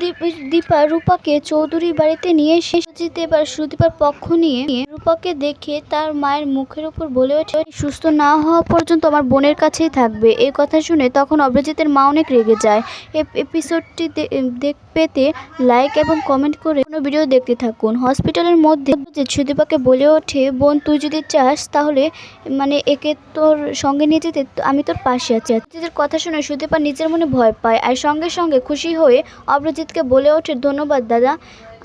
সুদীপ- দীপা রূপাকে চৌধুরী বাড়িতে নিয়ে এসে সুজিত এবার সুদীপার পক্ষ নিয়ে রূপাকে দেখে তার মায়ের মুখের উপর বলে ওঠে, সুস্থ না হওয়া পর্যন্ত আমার বোনের কাছেই থাকবে। এই কথা শুনে তখন অভিজিতের মা অনেক রেগে যায়। এপ- এপিসোডটি দেখ পেতে লাইক এবং কমেন্ট করে কোনো ভিডিও দেখতে থাকুন। হসপিটালের মধ্যে অভিজিৎ সুদীপাকে বলে ওঠে, বোন, তুই যদি চাস তাহলে মানে একে তোর সঙ্গে নিয়ে যেতে আমি তোর পাশে আছি। কথা শুনে সুদীপা নিজের মনে ভয় পায় আর সঙ্গে সঙ্গে খুশি হয়ে অভিজিৎকে বলে ওঠে, ধন্যবাদ দাদা।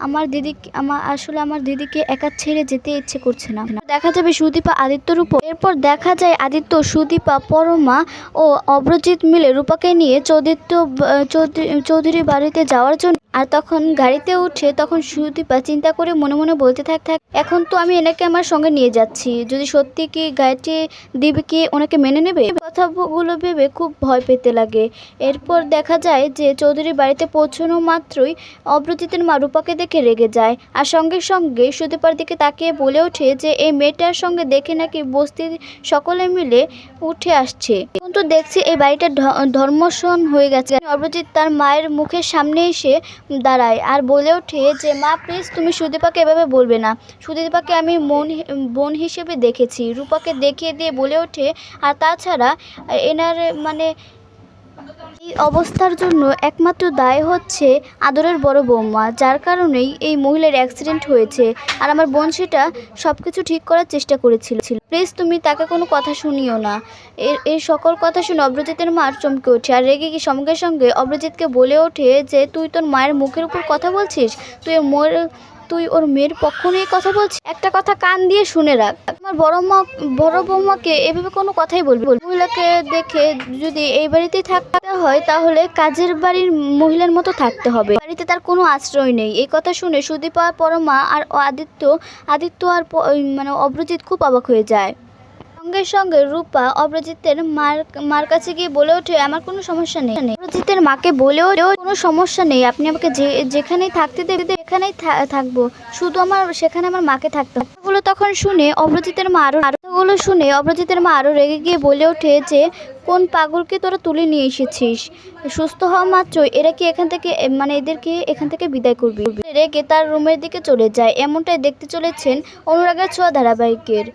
আমার দিদি আমার আসলে আমার দিদিকে একা ছেড়ে যেতে ইচ্ছে করছে না। দেখা যাবে সুদীপা আদিত্যর উপর। এরপর দেখা যায় আদিত্য, সুদীপা, পরমা ও অব্রজিৎ মিলে রূপাকে নিয়ে চৌদিত্য চৌধুরী বাড়িতে যাওয়ার জন্য আর তখন গাড়িতে উঠে তখন সুদীপা চিন্তা করে মনে মনে বলতে থাক থাক, এখন তো আমি এনাকে আমার সঙ্গে নিয়ে যাচ্ছি। যদি সত্যি কি গাড়িটি দিবে কি ওনাকে মেনে নেবে? কথাগুলো ভেবে খুব ভয় পেতে লাগে। এরপর দেখা যায় যে চৌধুরীর বাড়িতে পৌঁছানো মাত্রই অব্রজিতের মা রূপাকে দেখে রেগে যায়। আর সঙ্গে সঙ্গে সুদীপার দিকে তাকিয়ে বলে ওঠে যে, এই মেয়েটার সঙ্গে দেখে নাকি বস্তির সকলে মিলে উঠে আসছে। কিন্তু দেখছি এই বাড়িটা ধ- ধর্মশন হয়ে গেছে। অব্রজিৎ তার মায়ের মুখের সামনে এসে দাঁড়ায়। আর বলে ওঠে যে, মা প্লিজ তুমি সুদীপাকে এভাবে বলবে না। সুদীপাকে আমি মন বোন হিসেবে দেখেছি। রূপাকে দেখিয়ে দিয়ে বলে ওঠে, আর তাছাড়া এনার মানে এই অবস্থার জন্য একমাত্র দায় হচ্ছে আদরের বড় বৌমা, যার কারণেই এই মহিলার অ্যাক্সিডেন্ট হয়েছে। আর আমার বোন সেটা সব কিছু ঠিক করার চেষ্টা করেছিল। প্লিজ তুমি তাকে কোনো কথা শুনিও না। এর এই সকল কথা শুনে অব্রজিতের মা চমকে ওঠে। আর রেগে গিয়ে সঙ্গে সঙ্গে অব্রজিৎকে বলে ওঠে যে, তুই তোর মায়ের মুখের উপর কথা বলছিস? তুই মোর তুই ওর মেয়ের পক্ষ নিয়ে কথা বলছিস? একটা কথা কান দিয়ে শুনে রাখ। আমার বড় মা, বড় বৌমাকে এভাবে কোনো কথাই বলবি। মহিলাকে দেখে যদি এই বাড়িতে থাকতে হয়, তাহলে কাজের বাড়ির মহিলার মতো থাকতে হবে। বাড়িতে তার কোনো আশ্রয় নেই। এই কথা শুনে সুদীপা, পরমা আর আদিত্য আদিত্য আর মানে অভ্রজিৎ খুব অবাক হয়ে যায়। সঙ্গে সঙ্গে রূপা অপরাজিতের মার মার কাছে গিয়ে বলে ওঠে, আমার কোনো সমস্যা নেই। অব্রজিতের মাকে বলেও কোনো সমস্যা নেই। আপনি আমাকে যে, যেখানেই থাকতে দেবে, সেখানেই থাকব। শুধু আমার, সেখানে আমার মাকে থাকতে কথাগুলো তখন শুনে অব্রজিতের মা আরও আরোগুলো শুনে অপরাজিতের মা আরও রেগে গিয়ে বলে ওঠে যে, কোন পাগলকে তোরা তুলে নিয়ে এসেছিস? সুস্থ হওয়া মাত্রই এরা কি এখান থেকে মানে এদেরকে এখান থেকে বিদায় করবি? রেগে তার রুমের দিকে চলে যায়। এমনটাই দেখতে চলেছেন অনুরাগের ছোঁয়া ধারাবাহিকের।